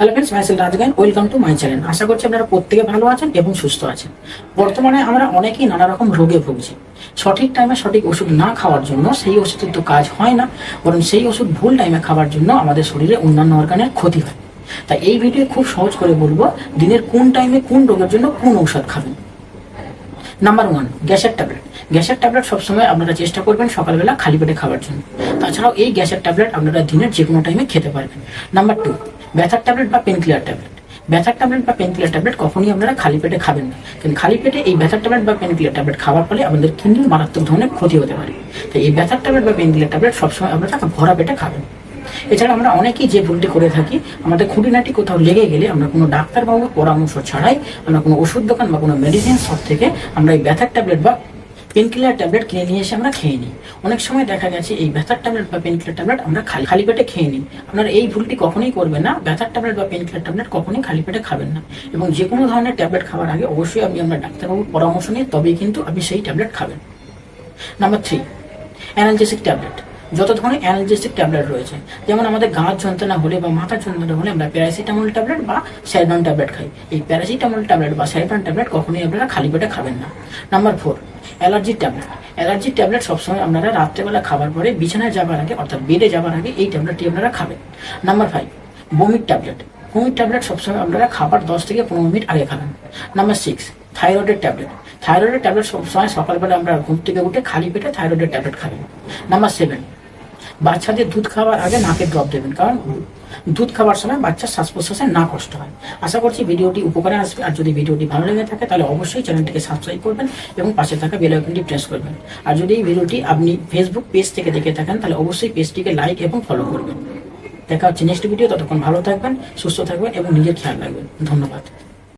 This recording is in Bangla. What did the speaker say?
Hello friends myself Rajgan welcome to my channel আশা করছি আপনারা প্রত্যেকে ভালো আছেন এবং সুস্থ আছেন। বর্তমানে আমরা অনেকেই নানা রকম রোগে ভুগছি। সঠিক টাইমে সঠিক ওষুধ না খাওয়ার জন্য সেই ওষুধের তো কাজ হয় না, বরং সেই ওষুধ ভুল টাইমে খাওয়ার জন্য আমাদের শরীরে অন্যান্য অর্গানের ক্ষতি হয়। তাই এই ভিডিও খুব সহজ করে বলব, দিনের কোন টাইমে কোন রোগের জন্য কোন ঔষধ খাবেন। নাম্বার ওয়ান গ্যাসের ট্যাবলেট। গ্যাসের ট্যাবলেট সবসময় আপনারা চেষ্টা করবেন সকালবেলা খালি পেটে খাওয়ার জন্য। তাছাড়াও এই গ্যাসের ট্যাবলেট আপনারা দিনের যে কোনো টাইমে খেতে পারবেন। নাম্বার টু ব্যথার ট্যাবলেট বা পেন কিলার ট্যাবলেট ব্যথার ট্যাবলেট বা পেন কিলার ট্যাবলেট কখনই আপনারা খালি পেটে খাবেন না। কিন্তু খালি পেটে এই ব্যথার ট্যাবলেট বা পেন কিলার ট্যাবলেট খাওয়ার ফলে আমাদের কিডনির মারাত্মক ধরনের ক্ষতি হতে পারে। তাই এই ব্যথার ট্যাবলেট বা পেন কিলার ট্যাবলেট সবসময় আপনারা ভরা পেটে খাবেন। এছাড়া আমরা অনেকেই যে ভুলটি করে থাকি, আমাদের খুঁটিনাটি কোথাও লেগে গেলে আমরা কোনো ডাক্তারবাবুর পরামর্শ ছাড়াই, আমরা কোনো ওষুধ দোকান বা কোনো মেডিসিন শপ থেকে আমরা এই ব্যথার ট্যাবলেট বা পেনকিলার ট্যাবলেট কিনে নিয়ে এসে আমরা খেয়ে নিই। অনেক সময় দেখা গেছে এই ব্যথার ট্যাবলেট বা পেনকিলার ট্যাবলেট আমরা খালি খালি পেটে খেয়ে নিই। আপনারা এই ভুলটি কখনোই করবেন না, ব্যথার ট্যাবলেট বা পেনকিলার ট্যাবলেট কখনোই খালি পেটে খাবেন না। এবং যে কোনো ধরনের ট্যাবলেট খাওয়ার আগে অবশ্যই আপনি আপনার ডাক্তারবাবুর পরামর্শ নিয়ে তবেই কিন্তু আপনি সেই ট্যাবলেট খাবেন। নাম্বার থ্রি অ্যানালজেসিক ট্যাবলেট যত ধরনের অ্যানালজেসিক ট্যাবলেট রয়েছে। যেমন আমাদের গাঁত যন্ত্রণা হলে বা মাথা যন্ত্রণা হলে আমরা প্যারাসিটামল ট্যাবলেট বা স্যারডন ট্যাবলেট খাই। এই প্যারাসিটামল ট্যাবলেট বা স্যারডন ট্যাবলেট কখনোই আপনারা খালি পেটে খাবেন না। নাম্বার ফোর অ্যালার্জির ট্যাবলেট অ্যালার্জির ট্যাবলেট সবসময় আপনারা রাত্রেবেলা খাবার পরে বিছানায় যাবার আগে, অর্থাৎ বেডে যাবার আগে এই ট্যাবলেটটি আপনারা খাবেন। নাম্বার ফাইভ বমির ট্যাবলেট বমির ট্যাবলেট সবসময় আপনারা খাবার দশ থেকে পনেরো মিনিট আগে খাবেন। নাম্বার সিক্স থাইরয়েডের ট্যাবলেট থাইরয়েডের ট্যাবলেট সবসময় সকালবেলা আমরা ঘুম থেকে উঠে খালি পেটে থাইরয়েডের ট্যাবলেট খাবেন নাম্বার সেভেন বাচ্চাদের দুধ খাওয়ার আগে নাকে ড্রপ দেবেন। কারণ দুধ খাওয়ার সময় বাচ্চার শ্বাস প্রশ্বাসে না কষ্ট হয়। আশা করছি ভিডিওটি উপকারে আসবে। আর যদি ভিডিওটি ভালো লেগে থাকে, তাহলে অবশ্যই চ্যানেলটিকে সাবস্ক্রাইব করবেন এবং পাশে থাকা বেল আইকনটি প্রেস করবেন। আর যদি এই ভিডিওটি আপনি ফেসবুক পেজ থেকে দেখে থাকেন, তাহলে অবশ্যই পেজটিকে লাইক এবং ফলো করবেন। দেখা হচ্ছে নেক্সট ভিডিও ততক্ষণ ভালো থাকবেন, সুস্থ থাকবেন এবং নিজের খেয়াল রাখবেন। ধন্যবাদ।